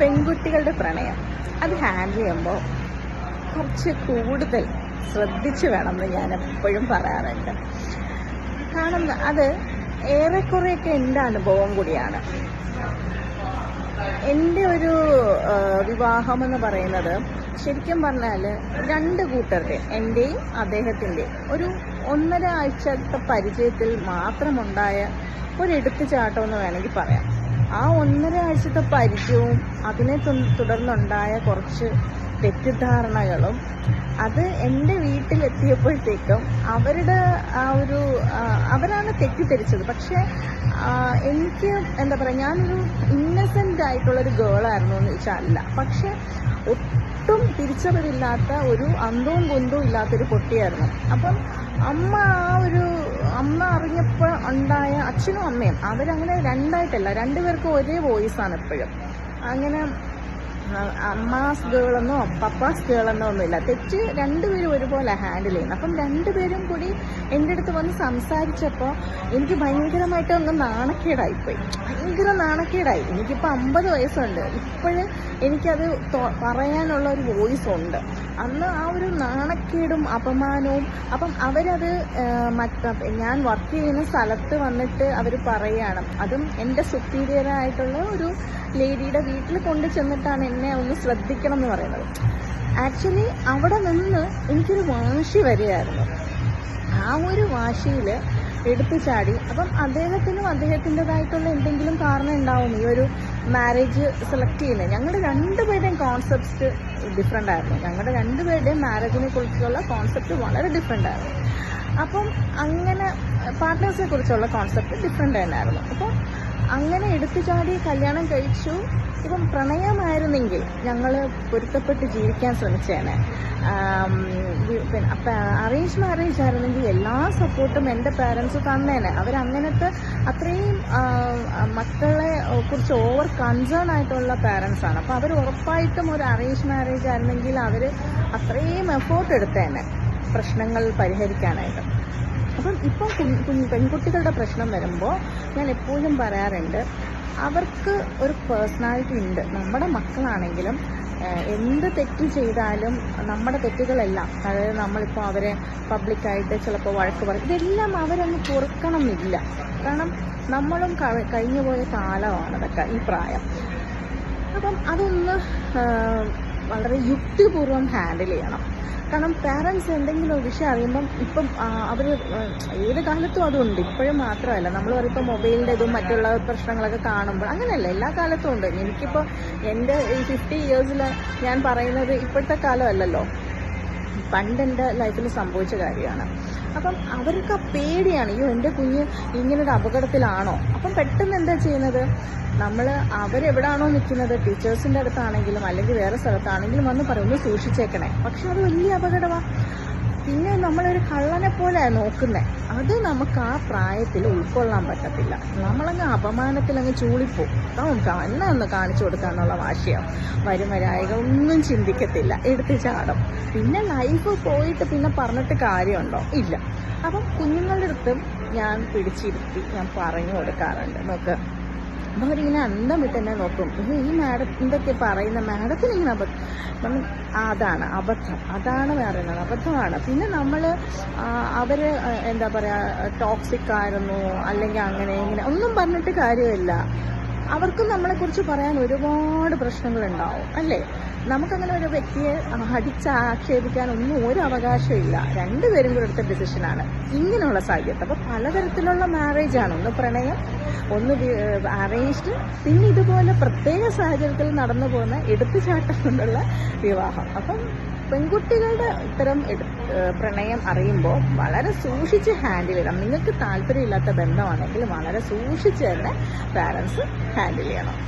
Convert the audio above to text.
പെൺകുട്ടികളുടെ പ്രണയം. അത് ഹാൻഡിൽ ചെയ്യുമ്പോൾ കുറച്ച് കൂടുതൽ ശ്രദ്ധിച്ചു വേണമെന്ന് ഞാൻ എപ്പോഴും പറയാറുണ്ട്. കാരണം അത് ഏറെക്കുറെയൊക്കെ എന്റെ അനുഭവം കൂടിയാണ്. എന്റെ ഒരു വിവാഹം എന്ന് പറയുന്നത് ശരിക്കും പറഞ്ഞാൽ രണ്ട് കൂട്ടരുടെ എന്റെയും അദ്ദേഹത്തിന്റെയും ഒരു ഒന്നര ആഴ്ചത്തെ പരിചയത്തിൽ മാത്രമുണ്ടായ ഒരു എടുത്തുചാട്ടം എന്ന് വേണമെങ്കിൽ പറയാം. ആ ഒന്നര ആഴ്ചത്തെ പരിചയവും അതിനെ തുടർന്നുണ്ടായ കുറച്ച് തെറ്റിദ്ധാരണകളും അത് എന്റെ വീട്ടിലെത്തിയപ്പോഴത്തേക്കും അവരുടെ ആ ഒരു അവരാണ് തെറ്റിദ്ധരിച്ചത്. പക്ഷേ എനിക്ക് എന്താ പറയുക ഞാനൊരു ഇന്നസെന്റ് ആയിട്ടുള്ളൊരു ഗേളായിരുന്നു എന്ന് വെച്ചാൽ അല്ല പക്ഷേ ഒട്ടും തിരിച്ചറിവില്ലാത്ത ഒരു അന്തവും കുന്തവും ഇല്ലാത്തൊരു പൊട്ടിയായിരുന്നു. അപ്പം അമ്മ ആ ഒരു അമ്മ അറിഞ്ഞപ്പോൾ ഉണ്ടായ അച്ഛനും അമ്മയും അവരങ്ങനെ രണ്ടായിട്ടല്ല രണ്ടുപേർക്കും ഒരേ വോയിസാണ് എപ്പോഴും. അങ്ങനെ അമ്മാസ് ഗേളെന്നോ പപ്പാസ് ഗേളെന്നോ ഒന്നുമില്ല. തെറ്റ് രണ്ടുപേരും ഒരുപോലെ ഹാൻഡിൽ ചെയ്യുന്നത് അപ്പം രണ്ടുപേരും കൂടി എന്റെ അടുത്ത് വന്ന് സംസാരിച്ചപ്പോൾ എനിക്ക് ഭയങ്കരമായിട്ട് ഒന്ന് നാണക്കേടായിപ്പോയി. ഭയങ്കര നാണക്കേടായി. എനിക്കിപ്പോൾ അമ്പത് വയസ്സുണ്ട്. ഇപ്പോഴും എനിക്കത് പറയാനുള്ള ഒരു വോയിസ് ഉണ്ട് അന്ന് ആ ഒരു നാണക്കേടും അപമാനവും അപ്പം അവരത് ഞാൻ വർക്ക് ചെയ്യുന്ന സ്ഥലത്ത് വന്നിട്ട് അവർ പറയുകയാണ് അതും എന്റെ സുപ്പീരിയറായിട്ടുള്ള ഒരു ലേഡിയുടെ വീട്ടിൽ കൊണ്ട് ചെന്നിട്ടാണ് എന്നെ ഒന്ന് ശ്രദ്ധിക്കണം എന്ന് പറയുന്നത്. ആക്ച്വലി അവിടെ നിന്ന് എനിക്കൊരു വാശി വരികയായിരുന്നു. ആ ഒരു വാശിയിൽ എടുത്തു ചാടി. അപ്പം അദ്ദേഹത്തിനും അദ്ദേഹത്തിന്റെതായിട്ടുള്ള എന്തെങ്കിലും കാരണം ഉണ്ടാവും. ഈ ഒരു മാരേജ് സെലക്ട് ചെയ്യുന്നത് ഞങ്ങളുടെ രണ്ടുപേരുടെയും കോൺസെപ്റ്റ് ഡിഫറെന്റ് ആയിരുന്നു. ഞങ്ങളുടെ രണ്ടുപേരുടെയും മാരേജിനെ കുറിച്ചുള്ള കോൺസെപ്റ്റ് വളരെ ഡിഫറെന്റ് ആയിരുന്നു. അപ്പം അങ്ങനെ പാർട്ട്നേഴ്സിനെ കുറിച്ചുള്ള കോൺസെപ്റ്റ് ഡിഫറെന്റ് തന്നെയായിരുന്നു. അപ്പം അങ്ങനെ എടുത്തു ചാടി കല്യാണം കഴിച്ചു. ഇപ്പം പ്രണയമായിരുന്നെങ്കിൽ ഞങ്ങൾ പൊരുത്തപ്പെട്ട് ജീവിക്കാൻ ശ്രമിച്ചേനെ. അപ്പം അറേഞ്ച് മാരേജ് ആയിരുന്നെങ്കിൽ എല്ലാ സപ്പോർട്ടും എന്റെ പാരൻസ് തന്നേനെ. അവരങ്ങനത്തെ അത്രയും മക്കളെ കുറിച്ച് ഓവർ കൺസേൺ ആയിട്ടുള്ള പാരൻസ് ആണ്. അപ്പം അവർ ഉറപ്പായിട്ടും ഒരു അറേഞ്ച് മാരേജ് ആയിരുന്നെങ്കിൽ അവർ അത്രയും എഫേർട്ട് എടുത്തേനെ. പ്രശ്നങ്ങൾ പരിഹരിക്കാനായിട്ട്. അപ്പം ഇപ്പം കുഞ്ഞ് പെൺകുട്ടികളുടെ പ്രശ്നം വരുമ്പോൾ ഞാൻ എപ്പോഴും പറയാറുണ്ട് അവർക്ക് ഒരു പേഴ്സണാലിറ്റി ഉണ്ട്. നമ്മുടെ മക്കളാണെങ്കിലും എന്ത് തെറ്റ് ചെയ്താലും നമ്മുടെ തെറ്റുകളെല്ലാം അതായത് നമ്മളിപ്പോൾ അവരെ പബ്ലിക്കായിട്ട് ചിലപ്പോൾ വഴക്ക് പറയും ഇതെല്ലാം അവരങ്ങ് പൊറുക്കണം എന്നില്ല കാരണം നമ്മളും കഴിഞ്ഞു പോയ കാലമാണ് അതൊക്കെ ഈ പ്രായം. അപ്പം അതൊന്ന് വളരെ യുക്തിപൂർവം ഹാൻഡിൽ ചെയ്യണം. കാരണം പാരൻസ് എന്തെങ്കിലും ഒരു വിഷയം അറിയുമ്പം ഇപ്പം അവർ ഏത് കാലത്തും അതുണ്ട്. ഇപ്പോഴും മാത്രമല്ല. നമ്മൾ പറയുമ്പോൾ മൊബൈലിന്റെ ഇതും മറ്റുള്ള പ്രശ്നങ്ങളൊക്കെ കാണുമ്പോൾ അങ്ങനെയല്ല. എല്ലാ കാലത്തും ഉണ്ട്. എനിക്കിപ്പോൾ എന്റെ ഈ ഫിഫ്റ്റി ഇയേഴ്സിൽ ഞാൻ പറയുന്നത് ഇപ്പോഴത്തെ കാലമല്ലല്ലോ. പണ്ട് എന്റെ ലൈഫിൽ സംഭവിച്ച കാര്യമാണ്. അപ്പം അവർക്ക് ആ പേടിയാണ് അയ്യോ എന്റെ കുഞ്ഞ് ഇങ്ങനൊരു അപകടത്തിലാണോ? അപ്പം പെട്ടെന്ന് എന്താ ചെയ്യുന്നത്? നമ്മൾ അവരെവിടാണോ നിൽക്കുന്നത് ടീച്ചേഴ്സിന്റെ അടുത്താണെങ്കിലും അല്ലെങ്കിൽ വേറെ സ്ഥലത്താണെങ്കിലും വന്ന് പറയുന്നു സൂക്ഷിച്ചേക്കണേ. പക്ഷെ അത് വലിയ അപകടമാണ് പിന്നെ നമ്മളൊരു കള്ളനെ പോലെയാണ് നോക്കുന്നത് അത് നമുക്ക് ആ പ്രായത്തിൽ ഉൾക്കൊള്ളാൻ പറ്റത്തില്ല. നമ്മളങ്ങ് അപമാനത്തിൽ അങ്ങ് ചൂളിപ്പോവും. നമുക്ക് എന്നെ ഒന്ന് കാണിച്ചു കൊടുക്കാന്നുള്ള വാശിയാവും. വരും വരായിക ഒന്നും ചിന്തിക്കത്തില്ല. എടുത്ത് ചാടും. പിന്നെ ലൈഫ് പോയിട്ട് പിന്നെ പറഞ്ഞിട്ട് കാര്യമുണ്ടോ? ഇല്ല. അപ്പം കുഞ്ഞുങ്ങളുടെ അടുത്തും ഞാൻ പിടിച്ചിരുത്തി. ഞാൻ പറഞ്ഞു കൊടുക്കാറുണ്ട്. നോക്ക്. അപ്പോൾ അവരിങ്ങനെ അന്തം വിട്ട് എന്നെ നോക്കും. ഇത് ഈ മാഡം എന്തൊക്കെ പറയുന്ന മാഡത്തിന് ഇങ്ങനെ അബദ്ധം. അപ്പം അതാണ് അബദ്ധം. അതാണ് പറയുന്നത് അബദ്ധമാണ്. പിന്നെ നമ്മൾ അവർ എന്താ പറയുക ടോക്സിക് ആയിരുന്നു. അല്ലെങ്കിൽ അങ്ങനെ ഇങ്ങനെ ഒന്നും പറഞ്ഞിട്ട് കാര്യമില്ല. അവർക്കും നമ്മളെ കുറിച്ച് പറയാൻ ഒരുപാട് പ്രശ്നങ്ങളുണ്ടാവും അല്ലേ? നമുക്കങ്ങനെ ഒരു വ്യക്തിയെ അടിച്ച് ആക്ഷേപിക്കാൻ ഒന്നും ഒരു അവകാശമില്ല. രണ്ടുപേരും കൂടെ എടുത്ത ഡിസിഷനാണ് ഇങ്ങനെയുള്ള സാഹചര്യത്തിൽ. അപ്പോൾ പലതരത്തിലുള്ള ആണ്. ഒന്ന് പ്രണയം ഒന്ന് അറേഞ്ച്ഡ് പിന്നെ ഇതുപോലെ പ്രത്യേക സാഹചര്യത്തിൽ നടന്നു പോകുന്ന എടുത്തുചാട്ടം കൊണ്ടുള്ള വിവാഹം. അപ്പം പെൺകുട്ടികളുടെ ഇത്തരം പ്രണയം അറിയുമ്പോൾ വളരെ സൂക്ഷിച്ച് ഹാൻഡിൽ ചെയ്യണം. നിങ്ങൾക്ക് താല്പര്യമില്ലാത്ത ബന്ധമാണെങ്കിൽ വളരെ സൂക്ഷിച്ച് തന്നെ പാരൻസ് ഹാൻഡിൽ ചെയ്യണം.